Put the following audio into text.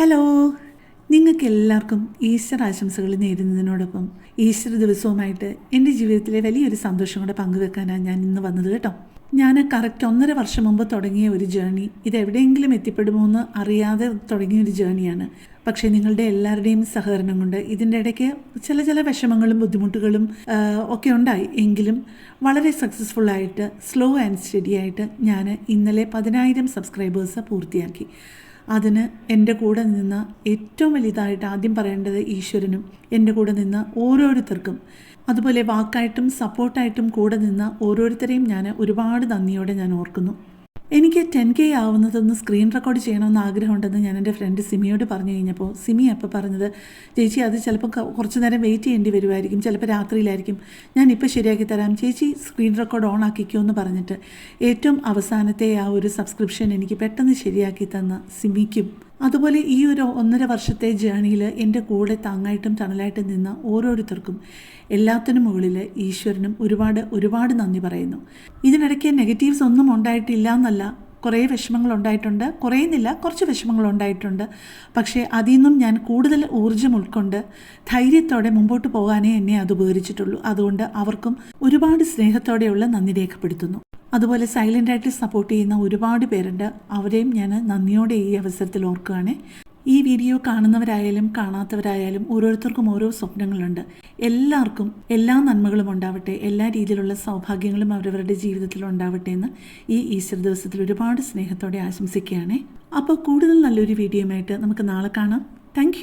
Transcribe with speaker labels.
Speaker 1: Hello. നിങ്ങൾക്ക് എല്ലാവർക്കും Easter ആശംസകൾ നേരുന്നതിനോടൊപ്പം ഈസ്റ്റർ ദിവസവുമായിട്ട് എന്റെ ജീവിതത്തിലെ വലിയൊരു സന്തോഷം കൂടെ പങ്കുവെക്കാനാണ് ഞാൻ ഇന്ന് വന്നത് കേട്ടോ. ഞാൻ കറക്റ്റ് ഒന്നര വർഷം മുമ്പ് തുടങ്ങിയ ഒരു ജേണി ഇത് എവിടെയെങ്കിലും എത്തിപ്പെടുമോ എന്ന് അറിയാതെ തുടങ്ങിയ ഒരു ജേണിയാണ് പക്ഷേ നിങ്ങളുടെ എല്ലാവരുടെയും സഹകരണം കൊണ്ട് ഇതിന്റെ ഇടയ്ക്ക് ചില ചില വിഷമങ്ങളും ബുദ്ധിമുട്ടുകളും ഒക്കെ ഉണ്ടായി. എങ്കിലും വളരെ സക്സസ്ഫുൾ ആയിട്ട് സ്ലോ ആൻഡ് സ്റ്റഡി ആയിട്ട് ഞാൻ ഇന്നലെ പതിനായിരം സബ്സ്ക്രൈബേഴ്സ് പൂർത്തിയാക്കി. അതിന് എന്റെ കൂടെ നിന്ന് ഏറ്റവും വലുതായിട്ട് ആദ്യം പറയേണ്ടത് ഈശ്വരനും എന്റെ കൂടെ നിന്ന് ഓരോരുത്തർക്കും അതുപോലെ വാക്കായിട്ടും സപ്പോർട്ടായിട്ടും കൂടെ നിന്ന ഓരോരുത്തരെയും ഞാൻ ഒരുപാട് നന്ദിയോടെ ഞാൻ ഓർക്കുന്നു. എനിക്ക് ടെൻ കെ ആവുന്നതൊന്ന് സ്ക്രീൻ റെക്കോർഡ് ചെയ്യണമെന്ന് ആഗ്രഹമുണ്ടെന്ന് ഞാൻ എന്റെ ഫ്രണ്ട് സിമിയോട് പറഞ്ഞു കഴിഞ്ഞപ്പോൾ സിമി അപ്പോൾ പറഞ്ഞത് ചേച്ചി അത് ചിലപ്പോൾ കുറച്ച് നേരം വെയിറ്റ് ചെയ്യേണ്ടി വരുമായിരിക്കും ചിലപ്പോൾ രാത്രിയിലായിരിക്കും. ഞാൻ ഇപ്പോൾ ശരിയാക്കി തരാം. ചേച്ചി സ്ക്രീൻ റെക്കോർഡ് ഓൺ ആക്കിക്കോ എന്ന് പറഞ്ഞിട്ട് ഏറ്റവും അവസാനത്തെ ആ ഒരു സബ്സ്ക്രിപ്ഷൻ എനിക്ക് പെട്ടെന്ന് ശരിയാക്കി തന്ന സിമിക്കും അതുപോലെ ഈ ഒരു ഒന്നര വർഷത്തെ ജേണിയിൽ എന്റെ കൂടെ താങ്ങായിട്ടും തണലായിട്ടും നിന്ന ഓരോരുത്തർക്കും എല്ലാത്തിനും മുകളിൽ ഈശ്വരനും ഒരുപാട് ഒരുപാട് നന്ദി പറയുന്നു. ഇതിനിടയ്ക്ക് നെഗറ്റീവ്സ് ഒന്നും ഉണ്ടായിട്ടില്ല എന്നല്ല. കുറേ വിഷമങ്ങൾ ഉണ്ടായിട്ടുണ്ട്. കുറേന്നില്ല കുറച്ച് വിഷമങ്ങൾ ഉണ്ടായിട്ടുണ്ട്. പക്ഷേ അതിൽ നിന്നും ഞാൻ കൂടുതൽ ഊർജം ഉൾക്കൊണ്ട് ധൈര്യത്തോടെ മുമ്പോട്ട് പോകാനേ എന്നെ അത് ഉപകരിച്ചിട്ടുള്ളൂ. അതുകൊണ്ട് അവർക്കും ഒരുപാട് സ്നേഹത്തോടെയുള്ള നന്ദി രേഖപ്പെടുത്തുന്നു. അതുപോലെ സൈലന്റായിട്ട് സപ്പോർട്ട് ചെയ്യുന്ന ഒരുപാട് പേരുണ്ട്. അവരെയും ഞാൻ നന്ദിയോടെ ഈ അവസരത്തിൽ ഓർക്കുകയാണ്. ഈ വീഡിയോ കാണുന്നവരായാലും കാണാത്തവരായാലും ഓരോരുത്തർക്കും ഓരോ സ്വപ്നങ്ങളുണ്ട്. എല്ലാവർക്കും എല്ലാ നന്മകളും ഉണ്ടാവട്ടെ. എല്ലാ രീതിയിലുള്ള സൗഭാഗ്യങ്ങളും അവരവരുടെ ജീവിതത്തിൽ ഉണ്ടാവട്ടെ എന്ന് ഈ ഈശ്വര ദിവസത്തിൽ ഒരുപാട് സ്നേഹത്തോടെ ആശംസിക്കുകയാണ്. അപ്പോൾ കൂടുതൽ നല്ലൊരു വീഡിയോയുമായിട്ട് നമുക്ക് നാളെ കാണാം. താങ്ക്